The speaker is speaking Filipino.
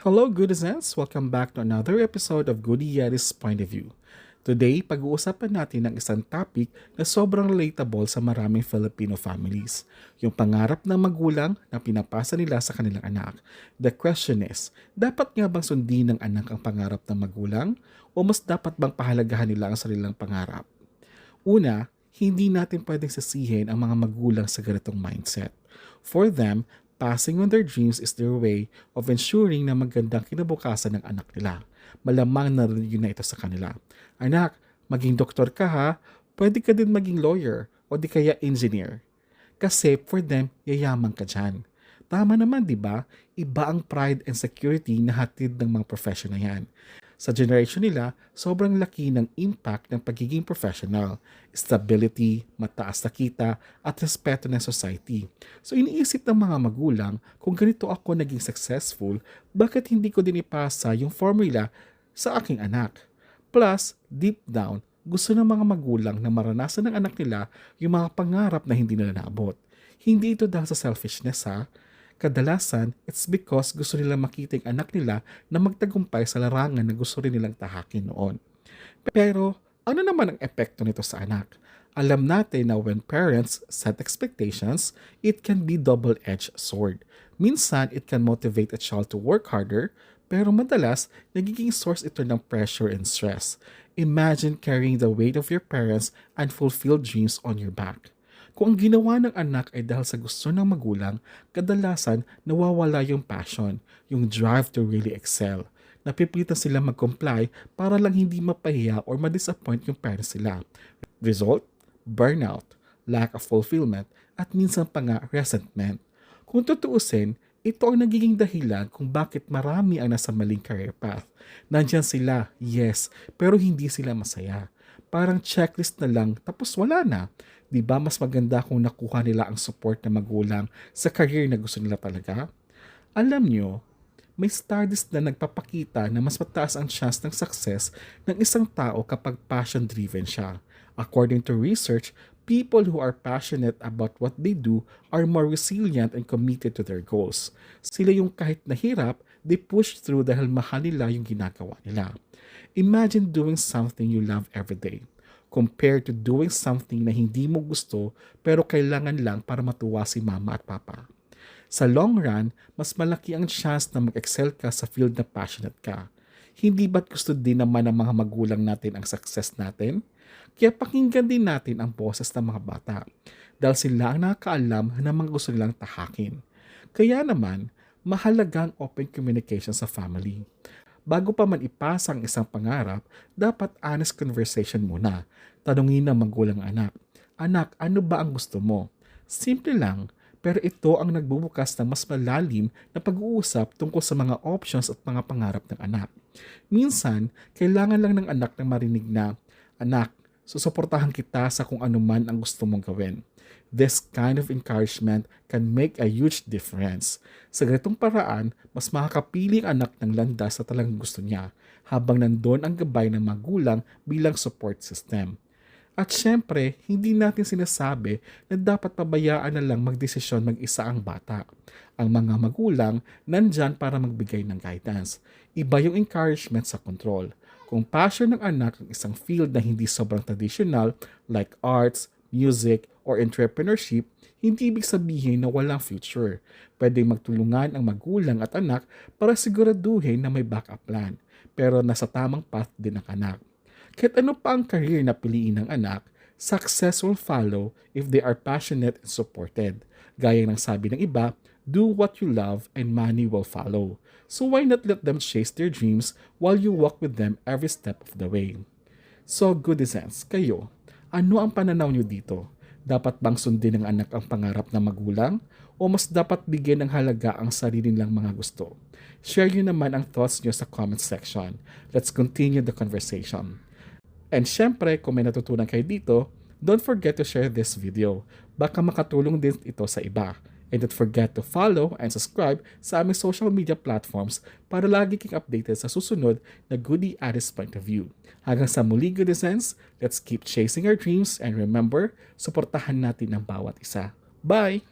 Hello, Goodizens! Welcome back to another episode of Goody Yeti's Point of View. Today, pag-uusapan natin ang isang topic na sobrang relatable sa maraming Filipino families. Yung pangarap ng magulang na pinapasa nila sa kanilang anak. The question is, dapat nga bang sundin ng anak ang pangarap ng magulang? O mas dapat bang pahalagahan nila ang sarilang pangarap? Una, hindi natin pwedeng sasihin ang mga magulang sa ganitong mindset. For them, passing on their dreams is their way of ensuring na magandang kinabukasan ng anak nila. Malamang narinig na ito sa kanila. Anak, maging doktor ka ha, pwede ka din maging lawyer o di kaya engineer. Kasi for them, yayaman ka dyan. Tama naman, di ba? Iba ang pride and security na hatid ng mga profession na yan. Sa generation nila, sobrang laki ng impact ng pagiging professional, stability, mataas na kita, at respeto ng society. So iniisip ng mga magulang, kung ganito ako naging successful, bakit hindi ko din ipasa yung formula sa aking anak? Plus, deep down, gusto ng mga magulang na maranasan ng anak nila yung mga pangarap na hindi nila naabot. Hindi ito dahil sa selfishness ha, Kadalasan, it's because gusto nila makita yung anak nila na magtagumpay sa larangan na gusto rin nilang tahakin noon. Pero, ano naman ang epekto nito sa anak? Alam natin na when parents set expectations, it can be double-edged sword. Minsan, it can motivate a child to work harder, pero madalas, nagiging source ito ng pressure and stress. Imagine carrying the weight of your parents' unfulfilled dreams on your back. Kung ang ginawa ng anak ay dahil sa gusto ng magulang, kadalasan nawawala yung passion, yung drive to really excel. Napipilitan sila mag-comply para lang hindi mapahiya or ma-disappoint yung parents sila. Result? Burnout, lack of fulfillment, at minsan pa nga resentment. Kung tutuusin, ito ang nagiging dahilan kung bakit marami ang nasa maling career path. Nandyan sila, yes, pero hindi sila masaya. Parang checklist na lang tapos wala na. 'Di ba mas maganda kung nakuha nila ang support ng magulang sa career na gusto nila talaga? Alam nyo, may studies na nagpapakita na mas mataas ang chance ng success ng isang tao kapag passion-driven siya. According to research, people who are passionate about what they do are more resilient and committed to their goals. Sila yung kahit nahirap, they push through dahil mahal nila yung ginagawa nila. Imagine doing something you love every day compared to doing something na hindi mo gusto pero kailangan lang para matuwa si mama at papa. Sa long run, mas malaki ang chance na mag-excel ka sa field na passionate ka. Hindi ba't gusto din naman ng mga magulang natin ang success natin? Kaya pakinggan din natin ang boses ng mga bata dahil sila ang nakakaalam ng mga gusto nilang tahakin. Kaya naman, mahalaga ang open communication sa family. Bago pa man ipasa ang isang pangarap, dapat honest conversation muna. Tanungin ng magulang anak, Anak, ano ba ang gusto mo? Simple lang, pero ito ang nagbubukas ng mas malalim na pag-uusap tungkol sa mga options at mga pangarap ng anak. Minsan, kailangan lang ng anak na marinig na, Anak, susuportahan kita sa kung ano man ang gusto mong gawin. This kind of encouragement can make a huge difference. Sa ganitong paraan, mas makakapili ang anak ng landas sa talagang gusto niya habang nandun ang gabay ng magulang bilang support system. At syempre, hindi natin sinasabi na dapat pabayaan na lang magdesisyon mag-isa ang bata. Ang mga magulang nandyan para magbigay ng guidance. Iba yung encouragement sa control. Kung passion ng anak ang isang field na hindi sobrang traditional like arts, music, or entrepreneurship, hindi ibig sabihin na walang future. Pwede magtulungan ang magulang at anak para siguraduhin na may backup plan. Pero nasa tamang path din ang anak. Kahit ano pa ang career na piliin ng anak, success will follow if they are passionate and supported. Gaya ng sabi ng iba, do what you love and money will follow. So why not let them chase their dreams while you walk with them every step of the way? So good sense, kayo, ano ang pananaw nyo dito? Dapat bang sundin ng anak ang pangarap ng magulang? O mas dapat bigyan ng halaga ang sarili nilang mga gusto? Share nyo naman ang thoughts nyo sa comment section. Let's continue the conversation. And syempre, kung may natutunan kayo dito, don't forget to share this video. Baka makatulong din ito sa iba. And don't forget to follow and subscribe sa aming social media platforms para lagi kang updated sa susunod na Goody Addis Point of View. Hanggang sa muli, Goodisens, let's keep chasing our dreams and remember, suportahan natin ang bawat isa. Bye!